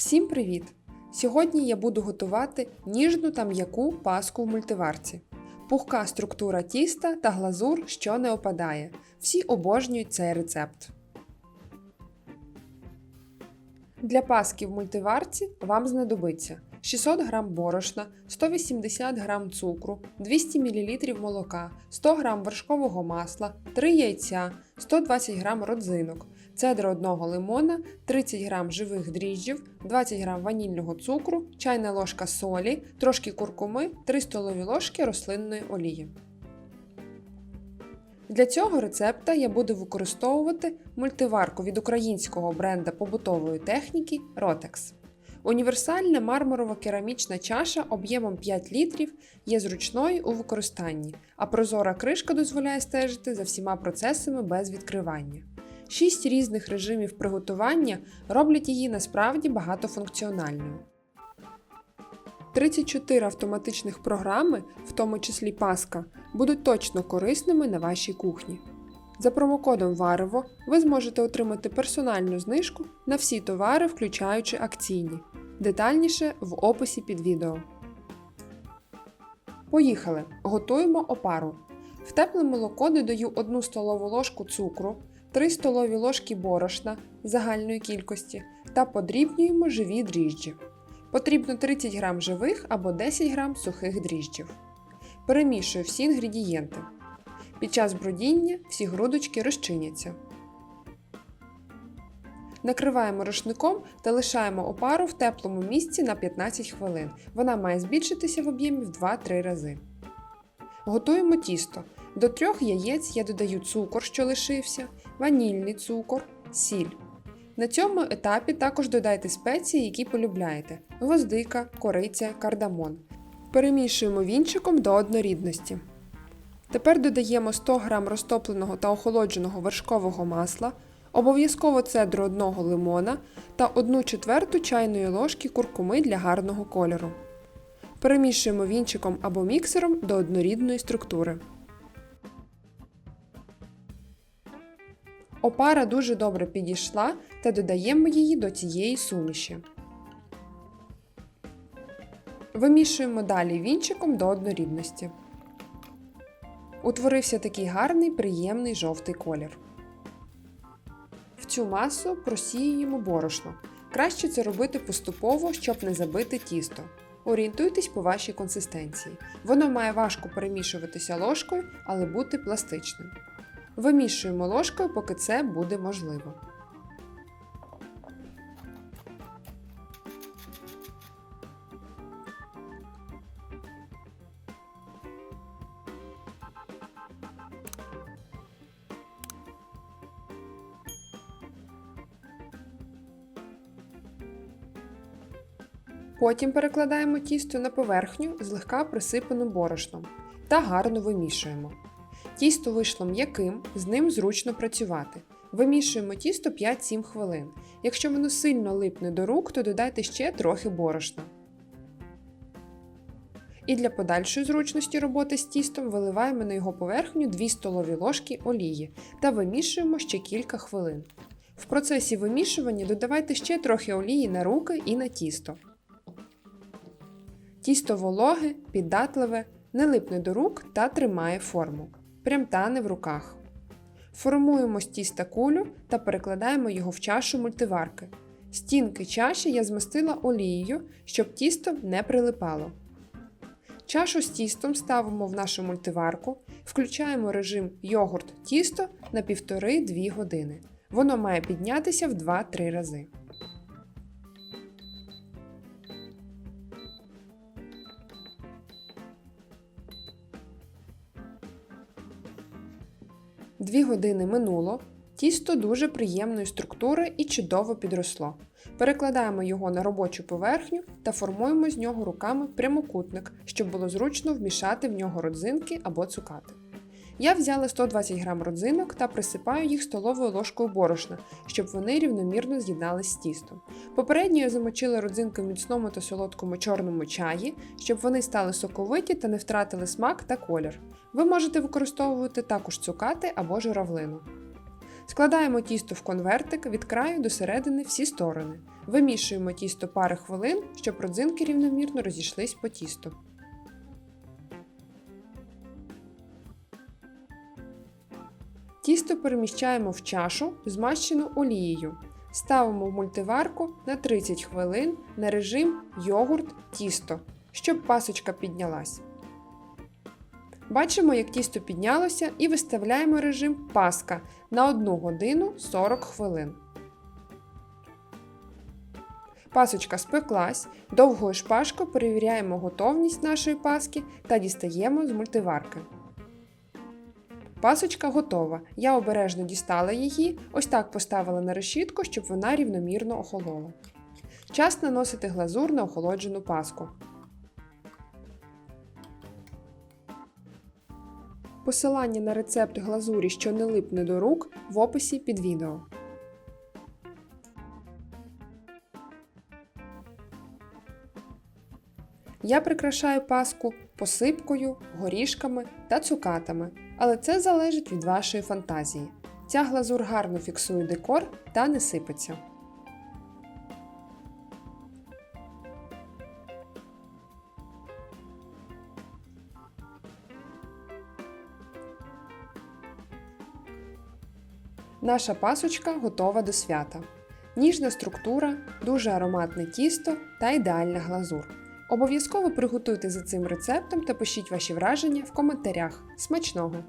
Всім привіт! Сьогодні я буду готувати ніжну та м'яку паску в мультиварці. Пухка структура тіста та глазур, що не опадає. Всі обожнюють цей рецепт. Для паски в мультиварці вам знадобиться 600 г борошна, 180 г цукру, 200 мл молока, 100 г вершкового масла, 3 яйця, 120 г родзинок, цедра одного лимона, 30 г живих дріжджів, 20 г ванільного цукру, чайна ложка солі, трошки куркуми, 3 столові ложки рослинної олії. Для цього рецепта я буду використовувати мультиварку від українського бренда побутової техніки Rotex. Універсальна мармурова керамічна чаша об'ємом 5 літрів є зручною у використанні, а прозора кришка дозволяє стежити за всіма процесами без відкривання. Шість різних режимів приготування роблять її насправді багатофункціональною. 34 автоматичних програми, в тому числі Паска, будуть точно корисними на вашій кухні. За промокодом Варево ви зможете отримати персональну знижку на всі товари, включаючи акційні. Детальніше в описі під відео. Поїхали! Готуємо опару. В тепле молоко додаю 1 столову ложку цукру, 3 столові ложки борошна загальної кількості та подрібнюємо живі дріжджі. Потрібно 30 г живих або 10 г сухих дріжджів. Перемішую всі інгредієнти. Під час бродіння всі грудочки розчиняться. Накриваємо рушником та лишаємо опару в теплому місці на 15 хвилин. Вона має збільшитися в об'ємі в 2-3 рази. Готуємо тісто. До трьох яєць я додаю цукор, що лишився, ванільний цукор, сіль. На цьому етапі також додайте спеції, які полюбляєте: гвоздика, кориця, кардамон. Перемішуємо вінчиком до однорідності. Тепер додаємо 100 г розтопленого та охолодженого вершкового масла, обов'язково цедру одного лимона та 1 четверту чайної ложки куркуми для гарного кольору. Перемішуємо вінчиком або міксером до однорідної структури. Опара дуже добре підійшла та додаємо її до цієї суміші. Вимішуємо далі вінчиком до однорідності. Утворився такий гарний приємний жовтий колір. В цю масу просіюємо борошно. Краще це робити поступово, щоб не забити тісто. Орієнтуйтесь по вашій консистенції. Воно має важко перемішуватися ложкою, але бути пластичним. Вимішуємо ложкою, поки це буде можливо. Потім перекладаємо тісто на поверхню, злегка присипану борошном та гарно вимішуємо. Тісто вийшло м'яким, з ним зручно працювати. Вимішуємо тісто 5-7 хвилин. Якщо воно сильно липне до рук, то додайте ще трохи борошна. І для подальшої зручності роботи з тістом виливаємо на його поверхню 2 столові ложки олії та вимішуємо ще кілька хвилин. В процесі вимішування додавайте ще трохи олії на руки і на тісто. Тісто вологе, піддатливе, не липне до рук та тримає форму. Прям тане в руках. Формуємо з тіста кулю та перекладаємо його в чашу мультиварки. Стінки чаші я змастила олією, щоб тісто не прилипало. Чашу з тістом ставимо в нашу мультиварку, включаємо режим йогурт тісто на 1,5-2 години. Воно має піднятися в 2-3 рази. Дві години минуло. Тісто дуже приємної структури і чудово підросло. Перекладаємо його на робочу поверхню та формуємо з нього руками прямокутник, щоб було зручно вмішати в нього родзинки або цукати. Я взяла 120 г родзинок та присипаю їх столовою ложкою борошна, щоб вони рівномірно з'єднались з тістом. Попередньо я замочила родзинки в міцному та солодкому чорному чаї, щоб вони стали соковиті та не втратили смак та колір. Ви можете використовувати також цукати або журавлину. Складаємо тісто в конвертик від краю до середини всі сторони. Вимішуємо тісто пари хвилин, щоб родзинки рівномірно розійшлись по тісту. Тісто переміщаємо в чашу, змащену олією. Ставимо в мультиварку на 30 хвилин на режим йогурт тісто, щоб пасочка піднялась. Бачимо, як тісто піднялося і виставляємо режим паска на 1 годину 40 хвилин. Пасочка спеклась, довгою шпажкою перевіряємо готовність нашої паски та дістаємо з мультиварки. Пасочка готова. Я обережно дістала її, ось так поставила на решітку, щоб вона рівномірно охолола. Час наносити глазур на охолоджену паску. Посилання на рецепт глазурі, що не липне до рук, в описі під відео. Я прикрашаю паску посипкою, горішками та цукатами, але це залежить від вашої фантазії. Ця глазур гарно фіксує декор та не сипеться. Наша пасочка готова до свята. Ніжна структура, дуже ароматне тісто та ідеальна глазур. Обов'язково приготуйте за цим рецептом та пишіть ваші враження в коментарях. Смачного!